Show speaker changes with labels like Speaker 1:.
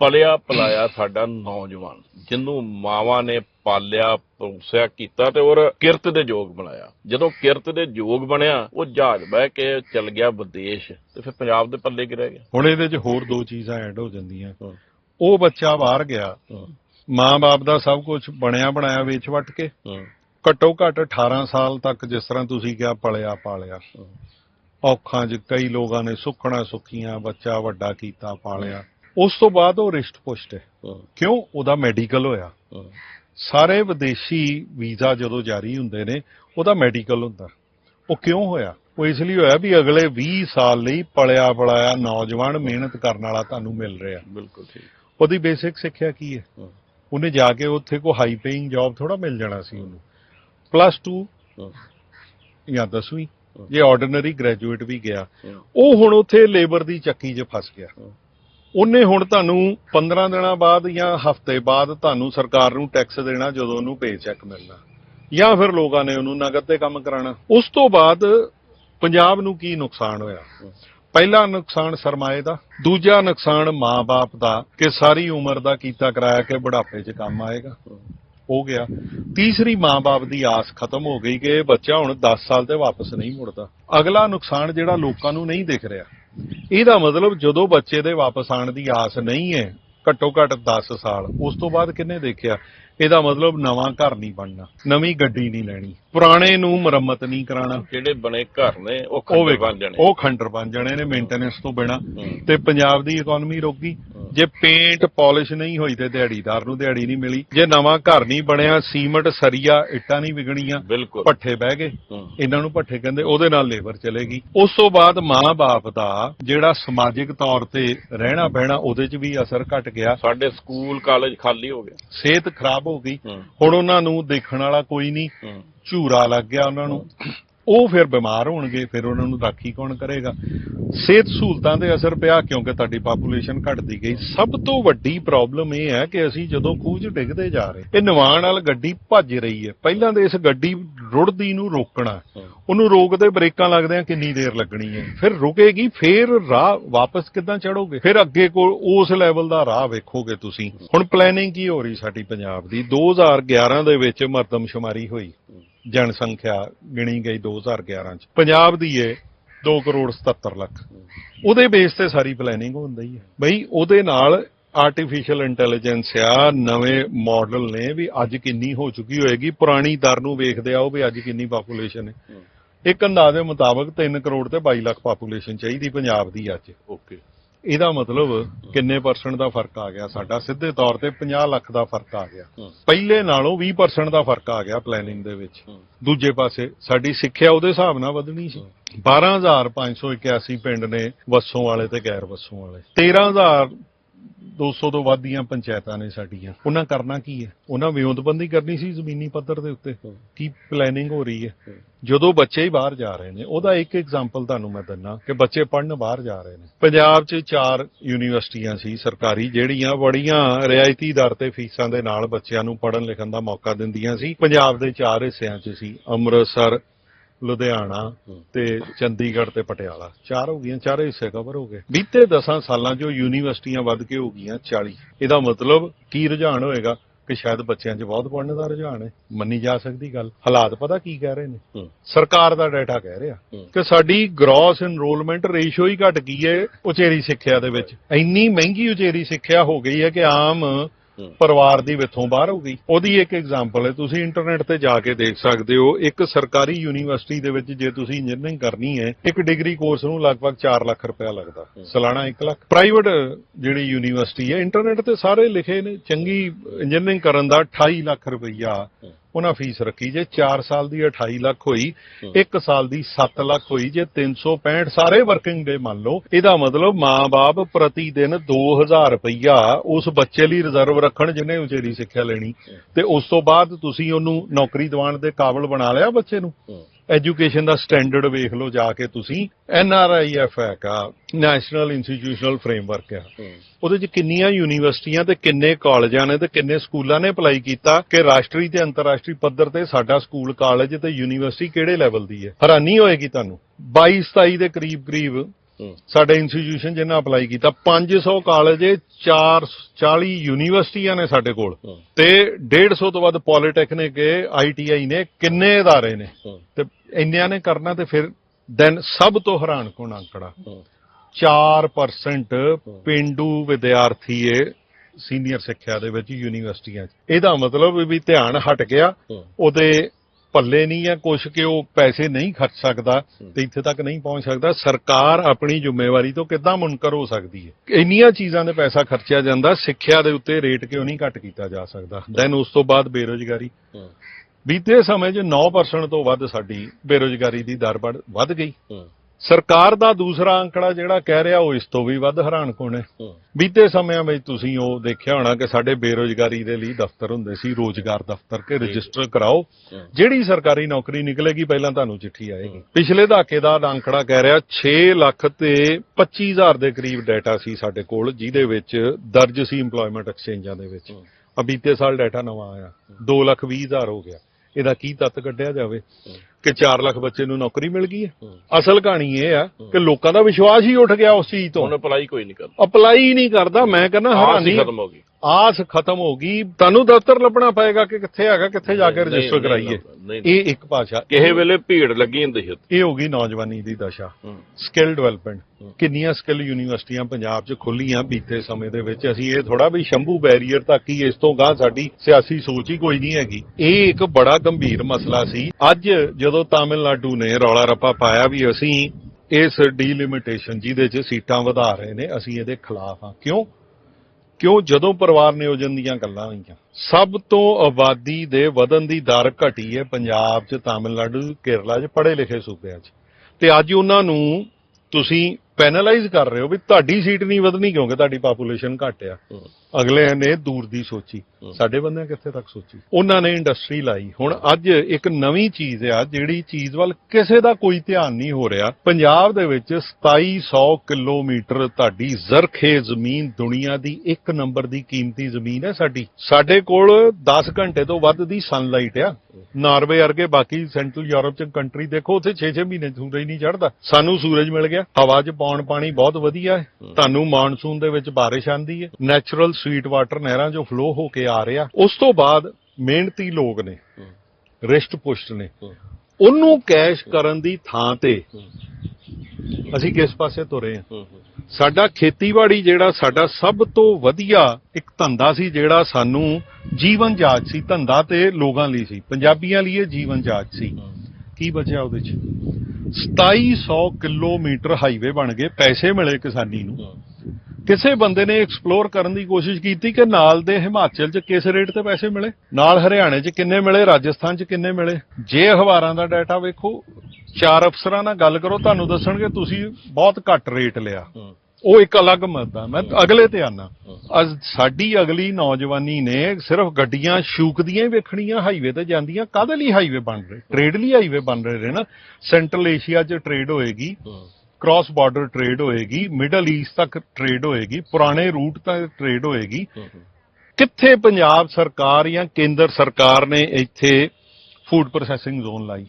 Speaker 1: ਪਲਿਆ ਪਲਾਇਆ ਸਾਡਾ ਨੌਜਵਾਨ ਜਿਹਨੂੰ ਮਾਵਾਂ ਨੇ ਪਾਲਿਆ ਪੋਸਿਆ ਕੀਤਾ ਤੇ ਔਰ ਕਿਰਤ ਦੇ ਯੋਗ ਬਣਾਇਆ। ਜਦੋਂ ਕਿਰਤ ਦੇ ਯੋਗ ਬਣਿਆ ਉਹ ਜਹਾਜ਼ ਬਹਿ ਕੇ ਚੱਲ ਗਿਆ ਵਿਦੇਸ਼ ਤੇ ਫਿਰ ਪੰਜਾਬ ਦੇ ਪੱਲੇ ਕੀ ਰਹਿ ਗਿਆ?
Speaker 2: ਹੁਣ ਇਹਦੇ 'ਚ ਹੋਰ ਦੋ ਚੀਜ਼ਾਂ ਐਡ ਹੋ ਜਾਂਦੀਆਂ। ਉਹ ਬੱਚਾ ਬਾਹਰ ਗਿਆ। ਮਾਂ-ਬਾਪ ਦਾ ਸਭ ਕੁਝ ਬਣਿਆ ਬਣਾਇਆ ਵੇਚ ਵਟ ਕੇ। ਘੱਟੋ ਘੱਟ 18 ਸਾਲ ਤੱਕ ਜਿਸ ਤਰ੍ਹਾਂ ਤੁਸੀਂ ਕਿਹਾ ਪਲਿਆ ਪਾਲਿਆ। ਔਖਾਂ 'ਚ ਕਈ ਲੋਕਾਂ ਨੇ ਸੁੱਖਣਾ ਸੁੱਖੀਆਂ ਬੱਚਾ ਵੱਡਾ ਕੀਤਾ ਪਾਲਿਆ। ਉਸ ਤੋਂ ਬਾਅਦ ਉਹ ਰਿਸ਼ਟ ਪੁਸ਼ਟ ਹੈ। ਕਿਉਂ? ਉਹਦਾ ਮੈਡੀਕਲ ਹੋਇਆ। ਸਾਰੇ ਵਿਦੇਸ਼ੀ ਵੀਜ਼ਾ ਜਦੋਂ ਜਾਰੀ ਹੁੰਦੇ ਨੇ ਉਹਦਾ ਮੈਡੀਕਲ ਹੁੰਦਾ। ਉਹ ਕਿਉਂ ਹੋਇਆ? ਉਹ ਇਸ ਲਈ ਹੋਇਆ ਵੀ ਅਗਲੇ 20 ਸਾਲ ਲਈ ਪਲਿਆ ਪਲਾਇਆ ਨੌਜਵਾਨ ਮਿਹਨਤ ਕਰਨ ਵਾਲਾ ਤੁਹਾਨੂੰ ਮਿਲ ਰਿਹਾ।
Speaker 1: ਬਿਲਕੁਲ ਠੀਕ।
Speaker 2: ਉਹਦੀ ਬੇਸਿਕ ਸਿੱਖਿਆ ਕੀ ਹੈ? ਉਹਨੇ ਜਾ ਕੇ ਉੱਥੇ ਕੋ ਹਾਈ ਪੇਇੰਗ ਜੌਬ ਥੋੜਾ ਮਿਲ ਜਾਣਾ ਸੀ ਉਹਨੂੰ। ਪਲੱਸ 2
Speaker 1: ਹੂੰ।
Speaker 2: ਜਾਂ 10ਵੀਂ ਜੇ ਆਰਡੀਨਰੀ ਗ੍ਰੈਜੂਏਟ ਵੀ ਗਿਆ। ਉਹ ਹੁਣ ਉੱਥੇ ਲੇਬਰ ਦੀ ਚੱਕੀ 'ਚ ਫਸ ਗਿਆ। ਉਹਨੇ ਹੁਣ ਤੁਹਾਨੂੰ 15 ਦਿਨਾਂ ਬਾਅਦ ਜਾਂ ਹਫ਼ਤੇ ਬਾਅਦ ਤੁਹਾਨੂੰ ਸਰਕਾਰ ਨੂੰ ਟੈਕਸ ਦੇਣਾ ਜਦੋਂ ਉਹਨੂੰ ਪੇ ਚੈੱਕ ਮਿਲਣਾ। ਜਾਂ ਫਿਰ ਲੋਕਾਂ ਨੇ ਉਹਨੂੰ ਨਗਦ ਤੇ ਕੰਮ ਕਰਾਉਣਾ। ਉਸ ਤੋਂ ਬਾਅਦ ਪੰਜਾਬ ਨੂੰ ਕੀ ਨੁਕਸਾਨ ਹੋਇਆ? ਪਹਿਲਾ ਨੁਕਸਾਨ ਸਰਮਾਏ ਦਾ, ਦੂਜਾ ਨੁਕਸਾਨ ਮਾਂ-ਬਾਪ ਦਾ, ਕਿ ਸਾਰੀ ਉਮਰ ਦਾ ਕੀਤਾ ਕਰਾਇਆ ਕਿ ਬੁਢਾਪੇ 'ਚ ਕੰਮ ਆਏਗਾ।
Speaker 1: ਹੋ
Speaker 2: ਗਿਆ। ਤੀਸਰੀ ਮਾਂ-ਬਾਪ ਦੀ ਆਸ ਖਤਮ ਹੋ ਗਈ ਕਿ ਇਹ ਬੱਚਾ ਹੁਣ 10 ਸਾਲ ਤੇ ਵਾਪਸ ਨਹੀਂ ਮੁੜਦਾ। ਅਗਲਾ ਨੁਕਸਾਨ ਜਿਹੜਾ ਲੋਕਾਂ ਨੂੰ ਨਹੀਂ ਦਿਖ ਰਿਹਾ। ਇਹਦਾ ਮਤਲਬ ਜਦੋਂ ਬੱਚੇ ਦੇ ਵਾਪਸ ਆਉਣ ਦੀ ਆਸ ਨਹੀਂ ਹੈ ਘੱਟੋ ਘੱਟ 10 ਸਾਲ ਉਸ ਤੋਂ ਬਾਅਦ ਕਿੰਨੇ ਦੇਖਿਆ? ਇਹਦਾ ਮਤਲਬ ਨਵਾਂ ਘਰ ਨਹੀਂ ਬਣਨਾ ਨਵੀਂ ਗੱਡੀ ਨਹੀਂ ਲੈਣੀ ਪੁਰਾਣੇ ਨੂੰ ਮੁਰੰਮਤ ਨਹੀਂ ਕਰਾਉਣਾ।
Speaker 1: ਜਿਹੜੇ ਬਣੇ ਘਰ ਨੇ ਉਹ
Speaker 2: ਉਹ
Speaker 1: ਖੰਡੇ
Speaker 2: ਵੇਖੋ,
Speaker 1: ਬਣ ਜਾਣੇ।
Speaker 2: ਉਹ ਖੰਡਰ ਬਣ ਜਾਣੇ ਨੇ ਮੇਨਟੇਨੈਂਸ ਤੋਂ ਬਿਨਾ। ਤੇ ਪੰਜਾਬ ਦੀ ਇਕਨੋਮੀ ਰੁਕ ਗਈ। ਜੇ ਪੇਂਟ ਪਾਲਿਸ਼ ਨਹੀਂ ਹੋਈ ਤੇ ਦਿਹਾੜੀਦਾਰ ਨੂੰ ਦਿਹਾੜੀ ਨਹੀਂ ਮਿਲੀ ਜੇ ਨਵਾਂ ਘਰ ਨਹੀਂ ਬਣਿਆ ਸੀਮਟ ਸਰੀਆ ਇੱਟਾਂ ਨਹੀਂ ਵਿਗਣੀਆਂ ਪੱਠੇ ਬਹਿ ਗਏ। ਇਹਨਾਂ ਨੂੰ ਪੱਠੇ ਕਹਿੰਦੇ ਉਹਦੇ ਨਾਲ ਲੇਬਰ ਚਲੇਗੀ। ਉਸ ਤੋਂ ਬਾਅਦ ਮਾਂ-ਬਾਪ ਦਾ ਜਿਹੜਾ ਸਮਾਜਿਕ ਤੌਰ ਤੇ ਰਹਿਣਾ ਬਹਿਣਾ ਉਹਦੇ 'ਚ ਵੀ ਅਸਰ ਘਟ ਗਿਆ।
Speaker 1: ਸਾਡੇ ਸਕੂਲ ਕਾਲਜ ਖਾਲੀ ਹੋ ਗਏ
Speaker 2: ਸਿਹਤ ਖਰਾਬ ਹੋ ਗਈ। ਹੁਣ ਉਹਨਾਂ ਨੂੰ ਦੇਖਣ ਵਾਲਾ ਕੋਈ ਨਹੀਂ। ਝੂਰਾ ਲੱਗ ਗਿਆ ਉਹਨਾਂ ਨੂੰ। ਉਹ ਫਿਰ ਬਿਮਾਰ ਹੋਣਗੇ, ਫਿਰ ਉਹਨਾਂ ਨੂੰ ਰਾਖੀ ਕੌਣ ਕਰੇਗਾ? ਸਿਹਤ ਸਹੂਲਤਾਂ ਤੇ ਅਸਰ ਪਿਆ ਕਿਉਂਕਿ ਤੁਹਾਡੀ ਪਾਪੂਲੇਸ਼ਨ ਘਟਦੀ ਗਈ। ਸਭ ਤੋਂ ਵੱਡੀ ਪ੍ਰੋਬਲਮ ਇਹ ਹੈ ਕਿ ਅਸੀਂ ਜਦੋਂ ਖੂਹ ਡਿੱਗਦੇ ਜਾ ਰਹੇ ਇਹ ਨਿਵਾਣ ਵਾਲ ਗੱਡੀ ਭੱਜ ਰਹੀ ਹੈ। ਪਹਿਲਾਂ ਤੇ ਇਸ ਗੱਡੀ ਰੁੜਦੀ ਨੂੰ ਰੋਕਣਾ, ਉਹਨੂੰ ਰੋਕਦੇ ਬ੍ਰੇਕਾਂ ਲੱਗਦਿਆਂ ਕਿੰਨੀ ਦੇਰ ਲੱਗਣੀ ਹੈ। ਫਿਰ ਰੁਕੇਗੀ, ਫਿਰ ਰਾਹ ਵਾਪਸ ਕਿੱਦਾਂ ਚੜੋਗੇ ਫਿਰ ਅੱਗੇ ਕੋਲ ਉਸ ਲੈਵਲ ਦਾ ਰਾਹ ਵੇਖੋਗੇ ਤੁਸੀਂ। ਹੁਣ ਪਲੈਨਿੰਗ ਕੀ ਹੋ ਰਹੀ ਸਾਡੀ ਪੰਜਾਬ ਦੀ? 2011 ਦੇ ਵਿੱਚ ਮਰਦਮਸ਼ੁਮਾਰੀ ਹੋਈ। ਜਨਸੰਖਿਆ ਗਿਣੀ ਗਈ 2011 ਚ। ਪੰਜਾਬ ਦੀ ਏ 2 ਕਰੋੜ 77 ਲੱਖ। ਉਹਦੇ ਬੇਸ ਤੇ ਸਾਰੀ ਪਲੈਨਿੰਗ ਹੁੰਦੀ ਹੈ ਬਈ ਉਹਦੇ ਨਾਲ ਆਰਟੀਫੀਸ਼ੀਅਲ ਇੰਟੈਲੀਜੈਂਸ ਆ ਨਵੇਂ ਮਾਡਲ ਨੇ ਵੀ ਅੱਜ ਕਿੰਨੀ ਹੋ ਚੁੱਕੀ ਹੋਏਗੀ। ਪੁਰਾਣੀ ਦਰ ਨੂੰ ਵੇਖਦੇ ਆਓ ਵੀ ਅੱਜ ਕਿੰਨੀ ਪਾਪੂਲੇਸ਼ਨ ਹੈ।
Speaker 1: ਹੂੰ।
Speaker 2: ਇੱਕ ਅੰਦਾਜ਼ੇ ਮੁਤਾਬਕ 3 ਕਰੋੜ ਤੇ 22 ਲੱਖ ਪਾਪੂਲੇਸ਼ਨ ਚਾਹੀਦੀ ਪੰਜਾਬ ਦੀ ਅੱਜ।
Speaker 1: ਓਕੇ
Speaker 2: ਇਹਦਾ ਮਤਲਬ ਕਿੰਨੇ ਪਰਸੈਂਟ ਦਾ ਫ਼ਰਕ ਆ ਗਿਆ? ਸਾਡਾ ਸਿੱਧੇ ਤੌਰ ਤੇ 50 ਲੱਖ ਦਾ ਫ਼ਰਕ ਆ ਗਿਆ। ਪਹਿਲੇ ਨਾਲੋਂ 20% ਦਾ ਫ਼ਰਕ ਆ ਗਿਆ ਪਲੈਨਿੰਗ ਦੇ ਵਿੱਚ। ਦੂਜੇ ਪਾਸੇ ਸਾਡੀ ਸਿੱਖਿਆ ਉਹਦੇ ਹਿਸਾਬ ਨਾਲ ਵਧਣੀ ਸੀ। 12581 ਪਿੰਡ ਨੇ ਵਸੋਂ ਵਾਲੇ ਤੇ ਗੈਰ ਵਸੋਂ ਵਾਲੇ। 13200 ਤੋਂ ਵੱਧ ਦੀਆਂ ਪੰਚਾਇਤਾਂ ਨੇ ਸਾਡੀਆਂ। ਉਹਨਾਂ ਕਰਨਾ ਕੀ ਹੈ? ਉਹਨਾਂ ਵਿਉਂਤਬੰਦੀ ਕਰਨੀ ਸੀ ਜ਼ਮੀਨੀ ਪੱਧਰ ਦੇ ਉੱਤੇ। ਕੀ ਪਲੈਨਿੰਗ ਹੋ ਰਹੀ ਹੈ?
Speaker 1: ਹੂੰ।
Speaker 2: ਜਦੋਂ ਬੱਚੇ ਹੀ ਬਾਹਰ ਜਾ ਰਹੇ ਨੇ ਉਹਦਾ ਇੱਕ ਐਗਜ਼ਾਮਪਲ ਤੁਹਾਨੂੰ ਮੈਂ ਦਿੰਨਾ ਕਿ ਬੱਚੇ ਪੜਨ ਬਾਹਰ ਜਾ ਰਹੇ ਨੇ। ਪੰਜਾਬ 'ਚ ਚਾਰ ਯੂਨੀਵਰਸਿਟੀਆਂ ਸੀ ਸਰਕਾਰੀ ਜਿਹੜੀਆਂ ਬੜੀਆਂ ਰਿਆਇਤੀ ਦਰ ਤੇ ਫੀਸਾਂ ਦੇ ਨਾਲ ਬੱਚਿਆਂ ਨੂੰ ਪੜਨ ਲਿਖਣ ਦਾ ਮੌਕਾ ਦਿੰਦੀਆਂ ਸੀ। ਪੰਜਾਬ ਦੇ ਚਾਰ ਹਿੱਸਿਆਂ 'ਚ ਸੀ ਅੰਮ੍ਰਿਤਸਰ ਲੁਧਿਆਣਾ। ਤੇ ਚੰਡੀਗੜ੍ਹ ਤੇ ਪਟਿਆਲਾ। ਚਾਰ ਹੋ ਗਈਆਂ ਚਾਰੇ ਹਿੱਸੇ ਕਵਰ ਹੋ ਗਏ। ਬੀਤੇ 10 ਸਾਲਾਂ 'ਚ ਯੂਨੀਵਰਸਿਟੀਆਂ ਵੱਧ ਕੇ ਹੋ ਗਈਆਂ 40 ਇਹਦਾ ਮਤਲਬ ਕੀ ਰੁਝਾਨ ਹੋਏਗਾ? ਕਿ ਸ਼ਾਇਦ ਬੱਚਿਆਂ 'ਚ ਬਹੁਤ ਪੜਨ ਦਾ ਰੁਝਾਨ ਹੈ। ਮੰਨੀ ਜਾ ਸਕਦੀ ਗੱਲ। ਹਾਲਾਤ ਪਤਾ ਕੀ ਕਹਿ ਰਹੇ ਨੇ? ਸਰਕਾਰ ਦਾ ਡਾਟਾ ਕਹਿ ਰਿਹਾ। ਕਿ ਸਾਡੀ ਗ੍ਰੋਸ ਐਨਰੋਲਮੈਂਟ ਰੇਸ਼ੋ ਹੀ ਘਟ ਗਈ ਹੈ ਉਚੇਰੀ ਸਿੱਖਿਆ ਦੇ ਵਿੱਚ। ਇੰਨੀ ਮਹਿੰਗੀ ਉਚੇਰੀ ਸਿੱਖਿਆ ਹੋ ਗਈ ਹੈ ਕਿ ਆਮ ਪਰਿਵਾਰ ਦੀ ਵਿੱਥੋਂ ਬਾਹਰ ਹੋ ਗਈ ਉਹਦੀ ਇੱਕ ਐਗਜ਼ਾਮਪਲ ਹੈ ਤੁਸੀਂ ਇੰਟਰਨੈਟ ਤੇ ਜਾ ਕੇ ਦੇਖ ਸਕਦੇ ਹੋ ਇੱਕ ਸਰਕਾਰੀ ਯੂਨੀਵਰਸਿਟੀ ਦੇ ਵਿੱਚ ਜੇ ਤੁਸੀਂ ਇੰਜੀਨੀਅਰਿੰਗ ਕਰਨੀ ਹੈ ਇੱਕ ਡਿਗਰੀ ਕੋਰਸ ਨੂੰ ਲਗਭਗ 4 ਲੱਖ ਰੁਪਇਆ ਲੱਗਦਾ ਸਾਲਾਨਾ 1 ਲੱਖ। ਪ੍ਰਾਈਵੇਟ ਜਿਹੜੀ ਯੂਨੀਵਰਸਿਟੀ ਹੈ ਇੰਟਰਨੈਟ ਤੇ ਸਾਰੇ ਲਿਖੇ ਨੇ ਚੰਗੀ ਇੰਜੀਨੀਅਰਿੰਗ ਕਰਨ ਦਾ 28 ਲੱਖ ਰੁਪਈਆ ਉਹਨਾਂ ਫੀਸ ਰੱਖੀ ਜੇ 4 ਸਾਲ ਦੀ 28 ਲੱਖ ਹੋਈ 1 ਸਾਲ ਦੀ 7 ਲੱਖ ਹੋਈ ਜੇ 365 ਸਾਰੇ ਵਰਕਿੰਗ ਡੇ ਮੰਨ ਲਓ। ਇਹਦਾ ਮਤਲਬ ਮਾਂ-ਬਾਪ ਪ੍ਰਤੀ ਦਿਨ 2000 ਰੁਪਈਆ ਉਸ ਬੱਚੇ ਲਈ ਰਿਜ਼ਰਵ ਰੱਖਣ ਜਿਹਨੇ ਉਚੇਰੀ ਸਿੱਖਿਆ ਲੈਣੀ। ਤੇ ਉਸ ਤੋਂ ਬਾਅਦ ਤੁਸੀਂ ਉਹਨੂੰ ਨੌਕਰੀ ਦਿਵਾਉਣ ਦੇ ਕਾਬਿਲ ਬਣਾ ਲਿਆ ਬੱਚੇ ਨੂੰ। ਐਜੂਕੇਸ਼ਨ ਦਾ ਸਟੈਂਡਰਡ ਵੇਖ ਲਓ ਜਾ ਕੇ ਤੁਸੀਂ ਐਨਆਰਆਈਐਫ ਹੈ ਕਾ ਨੈਸ਼ਨਲ ਇੰਸਟੀਟਿਊਸ਼ਨਲ ਫਰੇਮਵਰਕ ਆ।
Speaker 1: ਹੂੰ।
Speaker 2: ਉਹਦੇ 'ਚ ਕਿੰਨੀਆਂ ਯੂਨੀਵਰਸਿਟੀਆਂ ਤੇ ਕਿੰਨੇ ਕਾਲਜਾਂ ਨੇ ਤੇ ਕਿੰਨੇ ਸਕੂਲਾਂ ਨੇ ਅਪਲਾਈ ਕੀਤਾ ਕਿ ਰਾਸ਼ਟਰੀ ਤੇ ਅੰਤਰਰਾਸ਼ਟਰੀ ਪੱਧਰ ਤੇ ਸਾਡਾ ਸਕੂਲ ਕਾਲਜ ਤੇ ਯੂਨੀਵਰਸਿਟੀ ਕਿਹੜੇ ਲੈਵਲ ਦੀ ਹੈ? ਹੈਰਾਨੀ ਹੋਏਗੀ ਤੁਹਾਨੂੰ। 22 27 ਦੇ ਕਰੀਬ ਕਰੀਬ ਸਾਡੇ ਇੰਸਟੀਟਿਊਸ਼ਨ ਜਿਹਨਾਂ ਅਪਲਾਈ ਕੀਤਾ 500 ਕਾਲਜ 440 ਯੂਨੀਵਰਸਿਟੀਆਂ ਨੇ ਸਾਡੇ ਕੋਲ
Speaker 1: ਹੂੰ
Speaker 2: ਤੇ 150 ਤੋਂ ਵੱਧ ਪੋਲੀਟੈਕਨਿਕ ਆਈਟੀਆਈ ਨੇ ਕਿੰਨੇ ادارے ਨੇ
Speaker 1: ਹੂੰ
Speaker 2: ਤੇ ਇੰਨਿਆਂ ਨੇ ਕਰਨਾ ਤੇ ਫਿਰ ਦੈਨ ਸਭ ਤੋਂ ਹੈਰਾਨ ਕੋਣ ਅੰਕੜਾ
Speaker 1: ਹੂੰ
Speaker 2: 4% ਪਿੰਡੂ ਵਿਦਿਆਰਥੀ ਏ ਸੀਨੀਅਰ ਸਿੱਖਿਆ ਦੇ ਵਿੱਚ ਯੂਨੀਵਰਸਿਟੀਆਂ 'ਚ ਇਹਦਾ ਮਤਲਬ ਵੀ ਧਿਆਨ ਹਟ ਗਿਆ
Speaker 1: ਹੂੰ
Speaker 2: ਉਹਦੇ ਪੱਲੇ ਨਹੀਂ ਹੈ ਕੁਛ ਕਿ ਉਹ ਪੈਸੇ ਨਹੀਂ ਖਰਚ ਸਕਦਾ ਤੇ ਇੱਥੇ ਤੱਕ ਨਹੀਂ ਪਹੁੰਚ ਸਕਦਾ ਸਰਕਾਰ ਆਪਣੀ ਜ਼ਿੰਮੇਵਾਰੀ ਤੋਂ ਕਿੱਦਾਂ ਮੁਨਕਰ ਹੋ ਸਕਦੀ ਹੈ? ਇੰਨੀਆਂ ਚੀਜ਼ਾਂ ਦੇ ਪੈਸਾ ਖਰਚਿਆ ਜਾਂਦਾ ਸਿੱਖਿਆ ਦੇ ਉੱਤੇ ਰੇਟ ਕਿਉਂ ਨਹੀਂ ਘੱਟ ਕੀਤਾ ਜਾ ਸਕਦਾ? ਦੈਨ ਉਸ ਤੋਂ ਬਾਅਦ ਬੇਰੋਜ਼ਗਾਰੀ। ਬੀਤੇ ਸਮੇਂ 'ਚ 9% ਤੋਂ ਵੱਧ ਸਾਡੀ ਬੇਰੋਜ਼ਗਾਰੀ ਦੀ ਦਰ ਵਧ- ਗਈ। ਸਰਕਾਰ ਦਾ ਦੂਸਰਾ ਅੰਕੜਾ ਜਿਹੜਾ ਕਹਿ ਰਿਹਾ ਉਹ ਇਸ ਤੋਂ ਵੀ ਵੱਧ ਹੈਰਾਨ ਕੋਣ ਬੀਤੇ ਸਮਿਆਂ ਵਿੱਚ ਤੁਸੀਂ ਉਹ ਦੇਖਿਆ ਹੋਣਾ ਕਿ ਸਾਡੇ ਬੇਰੋਜ਼ਗਾਰੀ ਦੇ ਲਈ ਦਫ਼ਤਰ ਹੁੰਦੇ ਸੀ ਰੋਜ਼ਗਾਰ ਦਫ਼ਤਰ ਕੇ ਰਜਿਸਟਰ ਕਰਾਓ। ਜਿਹੜੀ ਸਰਕਾਰੀ ਨੌਕਰੀ ਨਿਕਲੇਗੀ ਪਹਿਲਾਂ ਤੁਹਾਨੂੰ ਚਿੱਠੀ ਆਏਗੀ। ਪਿਛਲੇ ਦਹਾਕੇ ਦਾ ਅੰਕੜਾ ਕਹਿ ਰਿਹਾ 6 ਲੱਖ ਤੇ 25000 ਦੇ ਕਰੀਬ ਡਾਟਾ ਸੀ ਸਾਡੇ ਕੋਲ ਜਿਹਦੇ ਵਿੱਚ ਦਰਜ ਸੀ EMPLOYMENT ਐਕਸਚੇਂਜਾਂ ਦੇ ਵਿੱਚ।
Speaker 1: ਹੂੰ।
Speaker 2: ਆ ਬੀਤੇ ਸਾਲ ਡਾਟਾ ਨਵਾਂ ਆਇਆ। 2 ਲੱਖ 20 ਹਜ਼ਾਰ ਹੋ ਗਿਆ। ਇਹਦਾ ਕੀ ਤੱਤ ਕੱਢਿਆ ਜਾਵੇ? ਕਿ 4 ਲੱਖ ਬੱਚੇ ਨੂੰ ਨੌਕਰੀ ਮਿਲ ਗਈ ਹੈ।
Speaker 1: ਹੂੰ।
Speaker 2: ਅਸਲ ਕਹਾਣੀ ਇਹ ਆ ਕਿ ਲੋਕਾਂ ਦਾ ਵਿਸ਼ਵਾਸ ਹੀ ਉੱਠ ਗਿਆ ਉਸ ਚੀਜ਼ ਤੋਂ।
Speaker 1: ਹੁਣ ਅਪਲਾਈ ਕੋਈ ਨਹੀਂ ਕਰਦਾ।
Speaker 2: ਅਪਲਾਈ ਹੀ ਨਹੀਂ ਕਰਦਾ ਮੈਂ ਕਹਿੰਦਾ
Speaker 1: ਹੀ
Speaker 2: ਹੈਰਾਨੀ
Speaker 1: ਖਤਮ ਹੋ ਗਈ।
Speaker 2: ਆਸ ਖਤਮ ਹੋ ਗਈ। ਤੁਹਾਨੂੰ ਦਫ਼ਤਰ ਲੱਭਣਾ ਪਏਗਾ ਕਿ ਕਿੱਥੇ ਹੈਗਾ ਕਿੱਥੇ ਜਾ ਕੇ ਰਜਿਸਟਰ ਕਰਾਈਏ। ਇਹ ਇੱਕ ਭਾਸ਼ਾ
Speaker 1: ਕਿਸੇ ਵੇਲੇ ਭੀੜ ਲੱਗੀ ਹੁੰਦੀ ਸੀ ਉੱਥੇ।
Speaker 2: ਇਹ ਹੋ ਗਈ ਨੌਜਵਾਨੀ ਦੀ ਦਸ਼ਾ।
Speaker 1: ਹੂੰ।
Speaker 2: ਸਕਿੱਲ ਡਿਵੈਲਪਮੈਂਟ
Speaker 1: ਹੂੰ।
Speaker 2: ਕਿੰਨੀਆਂ ਸਕਿੱਲ ਯੂਨੀਵਰਸਿਟੀਆਂ ਪੰਜਾਬ 'ਚ ਖੁੱਲੀਆਂ ਬੀਤੇ ਸਮੇਂ ਦੇ ਵਿੱਚ। ਅਸੀਂ ਇਹ ਥੋੜਾ ਵੀ ਸ਼ੰਭੂ ਬੈਰੀਅਰ ਤੱਕ ਹੀ ਇਸ ਤੋਂ ਗਾਂ ਸਾਡੀ ਸਿਆਸੀ ਸੋਚ ਹੀ ਕੋਈ ਨਹੀਂ ਹੈਗੀ। ਇਹ ਇੱਕ ਬੜਾ ਗੰਭੀਰ ਮਸਲਾ ਸੀ। ਅੱਜ ਜਦੋਂ ਤਾਮਿਲਨਾਡੂ ਨੇ ਰੌਲਾ ਰੱਪਾ ਪਾਇਆ ਵੀ ਅਸੀਂ ਇਸ ਡੀਲਿਮਿਟੇਸ਼ਨ ਜਿਹਦੇ 'ਚ ਸੀਟਾਂ ਵਧਾ ਰਹੇ ਨੇ, ਅਸੀਂ ਇਹਦੇ ਖਿਲਾਫ ਹਾਂ। ਕਿਉਂ? ਕਿਉਂ? ਜਦੋਂ ਪਰਿਵਾਰ ਨਿਯੋਜਨ ਦੀਆਂ ਗੱਲਾਂ ਹੋਈਆਂ, ਸਭ ਤੋਂ ਆਬਾਦੀ ਦੇ ਵਧਣ ਦੀ ਦਰ ਘਟੀ ਹੈ ਪੰਜਾਬ 'ਚ, ਤਾਮਿਲਨਾਡੂ, ਕੇਰਲਾ 'ਚ, ਪੜ੍ਹੇ ਲਿਖੇ ਸੂਬਿਆਂ 'ਚ। ਤੇ ਅੱਜ ਉਹਨਾਂ ਨੂੰ ਤੁਸੀਂ ਪੈਨਲਾਈਜ਼ ਕਰ ਰਹੇ ਹੋ ਵੀ ਤੁਹਾਡੀ ਸੀਟ ਨਹੀਂ ਵਧਣੀ ਕਿਉਂਕਿ ਤੁਹਾਡੀ ਪਾਪੂਲੇਸ਼ਨ ਘੱਟ ਆ। ਅਗਲੇ ਨੇ ਦੂਰ ਦੀ ਸੋਚੀ। ਸਾਡੇ ਬੰਦਿਆਂ ਕਿੱਥੇ ਤੱਕ ਸੋਚੀ? ਉਹਨਾਂ ਨੇ ਇੰਡਸਟਰੀ ਲਾਈ। ਹੁਣ ਅੱਜ ਇੱਕ ਨਵੀਂ ਚੀਜ਼ ਆ ਜਿਹੜੀ ਚੀਜ਼ ਵੱਲ ਕਿਸੇ ਦਾ ਕੋਈ ਧਿਆਨ ਨਹੀਂ ਹੋ ਰਿਹਾ। ਪੰਜਾਬ ਦੇ ਵਿੱਚ 2700 ਕਿਲੋਮੀਟਰ ਤੁਹਾਡੀ ਜ਼ਰਖੇ ਜ਼ਮੀਨ ਦੁਨੀਆ ਦੀ ਇੱਕ ਨੰਬਰ ਦੀ ਕੀਮਤੀ ਜ਼ਮੀਨ ਹੈ ਸਾਡੀ। ਸਾਡੇ ਕੋਲ 10 ਘੰਟੇ ਤੋਂ ਵੱਧ ਦੀ ਸਨਲਾਈਟ ਆ। ਨਾਰਵੇ ਵਰਗੇ ਬਾਕੀ ਸੈਂਟਰਲ ਯੂਰਪ ਚ ਕੰਟਰੀ ਦੇਖੋ ਉੱਥੇ 6-6 ਮਹੀਨੇ ਸੂਰਜ ਨਹੀਂ ਚੜ੍ਹਦਾ। ਸਾਨੂੰ ਸੂਰਜ ਮਿਲ ਗਿਆ। ਹਵਾ 'ਚ ਪੌਣ ਪਾਣੀ ਬਹੁਤ ਵਧੀਆ ਹੈ। ਤੁਹਾਨੂੰ ਮਾਨਸੂਨ ਦੇ ਵਿੱਚ ਬਾਰਿਸ਼ ਆਂਦੀ ਹੈ। ਨੈਚੁਰਲ ਸਵੀਟ ਵਾਟਰ ਨਹਿਰਾਂ 'ਚੋਂ ਫਲੋ ਹੋ ਕੇ ਆ ਰਿਹਾ ਉਸ ਤੋਂ ਬਾਅਦ ਮਿਹਨਤੀ ਲੋਕ ਨੇ ਰਿਸ਼ਟ ਪੁਸ਼ਟ ਨੇ ਉਹਨੂੰ ਕੈਸ਼ ਕਰਨ ਦੀ ਥਾਂ ਤੇ ਅਸੀਂ ਕਿਸ ਪਾਸੇ ਤੁਰੇ ਹਾਂ ਸਾਡਾ ਖੇਤੀਬਾੜੀ ਜਿਹੜਾ ਸਾਡਾ ਸਭ ਤੋਂ ਵਧੀਆ ਇੱਕ ਧੰਦਾ ਸੀ ਜਿਹੜਾ ਸਾਨੂੰ ਜੀਵਨ ਜਾਚ ਸੀ ਧੰਦਾ ਤੇ ਲੋਕਾਂ ਲਈ ਸੀ ਪੰਜਾਬੀਆਂ ਲਈ ਇਹ ਜੀਵਨ ਜਾਚ ਸੀ। ਕੀ ਬਚਿਆ ਉਹਦੇ ਚ? 2700 ਕਿਲੋਮੀਟਰ ਹਾਈਵੇ ਬਣ ਗਏ ਪੈਸੇ ਮਿਲੇ ਕਿਸਾਨੀ ਨੂੰ। ਕਿਸੇ ਬੰਦੇ ਨੇ ਐਕਸਪਲੋਰ ਕਰਨ ਦੀ ਕੋਸ਼ਿਸ਼ ਕੀਤੀ ਕਿ ਨਾਲ ਦੇ ਹਿਮਾਚਲ 'ਚ ਕਿਸ ਰੇਟ ਤੇ ਪੈਸੇ ਮਿਲੇ? ਨਾਲ ਹਰਿਆਣੇ 'ਚ ਕਿੰਨੇ ਮਿਲੇ? ਰਾਜਸਥਾਨ 'ਚ ਕਿੰਨੇ ਮਿਲੇ? ਜੇ ਅਖਬਾਰਾਂ ਦਾ ਡਾਟਾ ਵੇਖੋ ਚਾਰ ਅਫਸਰਾਂ ਨਾਲ ਗੱਲ ਕਰੋ ਤੁਹਾਨੂੰ ਦੱਸਣਗੇ ਤੁਸੀਂ ਬਹੁਤ ਘੱਟ ਰੇਟ ਲਿਆ। ਉਹ ਇੱਕ ਅਲੱਗ ਮੁੱਦਾ ਮੈਂ ਅਗਲੇ ਤੇ
Speaker 1: ਹੂੰ।
Speaker 2: ਅੱਜ ਸਾਡੀ ਅਗਲੀ ਨੌਜਵਾਨੀ ਨੇ ਸਿਰਫ ਗੱਡੀਆਂ ਸ਼ੂਕਦੀਆਂ ਹੀ ਵੇਖਣੀਆਂ ਹਾਈਵੇ ਤੇ ਜਾਂਦੀਆਂ। ਕਾਹਦੇ ਲਈ ਹਾਈਵੇ ਬਣ ਰਹੇ? ਟ੍ਰੇਡ ਲਈ ਹਾਈਵੇ ਬਣ ਰਹੇ ਨੇ ਨਾ। ਸੈਂਟਰਲ ਏਸ਼ੀਆ 'ਚ ਟ੍ਰੇਡ ਹੋਏਗੀ। ਕ੍ਰਾਸ ਬਾਰਡਰ ਟ੍ਰੇਡ ਹੋਏਗੀ ਮਿਡਲ ਈਸਟ ਤੱਕ ਟ੍ਰੇਡ ਹੋਏਗੀ ਪੁਰਾਣੇ ਰੂਟ ਤੱਕ ਟ੍ਰੇਡ ਹੋਏਗੀ। ਕਿੱਥੇ ਪੰਜਾਬ ਸਰਕਾਰ ਜਾਂ ਕੇਂਦਰ ਸਰਕਾਰ ਨੇ ਇੱਥੇ ਫੂਡ ਪ੍ਰੋਸੈਸਿੰਗ ਜ਼ੋਨ ਲਾਈ?